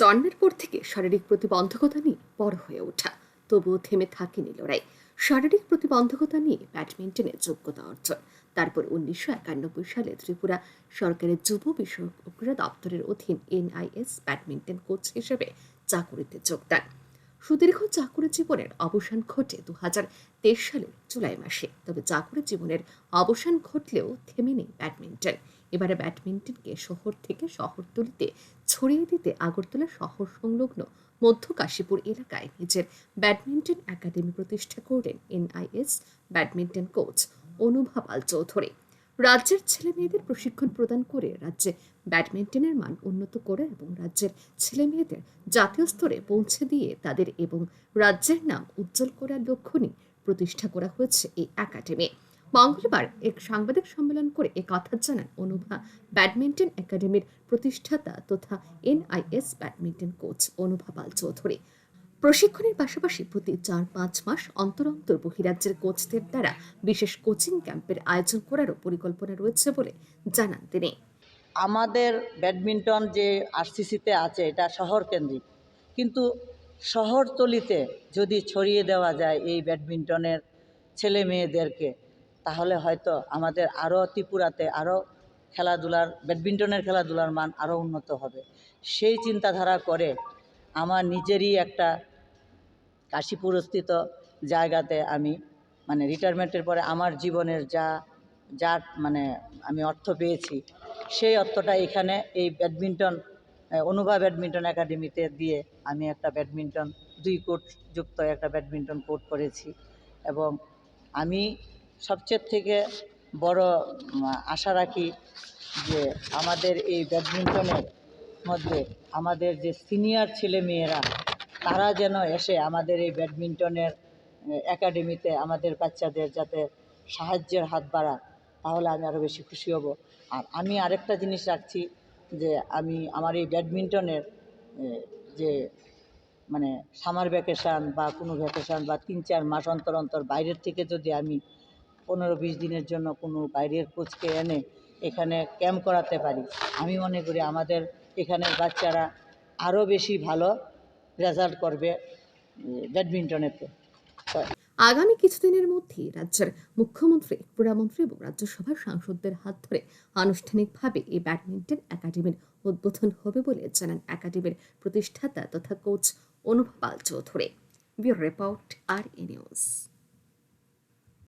জন্মের পর থেকে শারীরিক প্রতিবন্ধকতা নিয়ে বড় হয়ে ওঠা। তবুও থেমে থাকেনি লড়াই। শারীরিক প্রতিবন্ধকতা নিয়ে ব্যাডমিন্টনে যোগ্যতা অর্জন। তারপর উনিশশো একানব্বই সালে ত্রিপুরা সরকারের যুব বিষয়ক ক্রীড়া দপ্তরের অধীন এনআইএস ব্যাডমিন্টন কোচ হিসেবে চাকুরিতে যোগদান। সুদীর্ঘ চাকুরি জীবনের অবসান ঘটে দু হাজার তেইশ সালের জুলাই মাসে। তবে চাকুরি জীবনের অবসান ঘটলেও থেমে নেই ব্যাডমিন্টন। এবারে ব্যাডমিন্টনকে শহর থেকে শহরতলিতে ছড়িয়ে দিতে আগরতলা শহর সংলগ্ন মধ্য কাশীপুর এলাকায় নিজের ব্যাডমিন্টন একাডেমি প্রতিষ্ঠা করলেন NIS badminton coach Anubha Pal Chowdhury. রাজ্যের ছেলে মেয়েদের প্রশিক্ষণ প্রদান করে রাজ্যে ব্যাডমিন্টনের মান উন্নত করে এবং রাজ্যের ছেলে মেয়েদের জাতীয় স্তরে পৌঁছে দিয়ে তাদের এবং রাজ্যের নাম উজ্জ্বল করার লক্ষ্য নিয়ে প্রতিষ্ঠা করা হয়েছে এই একাডেমি। মঙ্গলবার এক সাংবাদিক সম্মেলন করে এ কথা জানান অনুভা ব্যাডমিন্টন একাডেমির প্রতিষ্ঠাতা তথা NIS badminton coach Anubha Pal Chowdhury. প্রশিক্ষণের পাশাপাশি প্রতি চার পাঁচ মাস অন্তর অন্তর বহিরাজ্যের কোচদের দ্বারা বিশেষ কোচিং ক্যাম্পের আয়োজন করারও পরিকল্পনা রয়েছে বলে জানান তিনি। আমাদের ব্যাডমিন্টন যে আরসিসিতে আছে, এটা শহর কেন্দ্রিক। কিন্তু শহরতলিতে যদি ছড়িয়ে দেওয়া যায় এই ব্যাডমিন্টনের ছেলে মেয়েদেরকে তাহলে হয়তো আমাদের আরও ত্রিপুরাতে আরও খেলাধুলার, ব্যাডমিন্টনের খেলাধুলার মান আরও উন্নত হবে। সেই চিন্তাধারা করে আমার নিজেরই একটা কাশীপুরস্থিত জায়গাতে আমি মানে রিটায়ারমেন্টের পরে আমার জীবনের যা যা মানে আমি অর্থ পেয়েছি, সেই অর্থটা এখানে এই ব্যাডমিন্টন অনুভা ব্যাডমিন্টন একাডেমিতে দিয়ে আমি একটা ব্যাডমিন্টন, দুই কোর্ট যুক্ত একটা ব্যাডমিন্টন কোর্ট করেছি। এবং আমি সবচেয়ে থেকে বড় আশা রাখি যে আমাদের এই ব্যাডমিন্টনের মধ্যে আমাদের যে সিনিয়র ছেলে মেয়েরা তারা যেন এসে আমাদের এই ব্যাডমিন্টনের একাডেমিতে আমাদের বাচ্চাদের যাতে সাহায্যের হাত বাড়ায়, তাহলে আমি আরও বেশি খুশি হব। আর আমি আরেকটা জিনিস রাখছি যে আমি আমার এই ব্যাডমিন্টনের যে মানে সামার ভ্যাকেশান বা কোনো ভ্যাকেশান বা তিন চার মাস অন্তর অন্তর বাইরের থেকে যদি আমি পনেরো বিশ দিনের জন্য কোনো বাইরের কোচকে এনে এখানে ক্যাম্প করাতে পারি। আমি মনে করি আমাদের এখানের বাচ্চারা আরও বেশি ভালো রেজাল্ট করবে ব্যাডমিন্টনেতে। আগামী কিছুদিনের মধ্যেই রাজ্যের মুখ্যমন্ত্রী, ক্রীড়ামন্ত্রী এবং রাজ্যসভার সাংসদদের হাত ধরে আনুষ্ঠানিকভাবে এই ব্যাডমিন্টন একাডেমির উদ্বোধন হবে বলে জানান একাডেমির প্রতিষ্ঠাতা তথা কোচ অনুভা পাল চৌধুরী। রিপোর্ট আর নিউজ।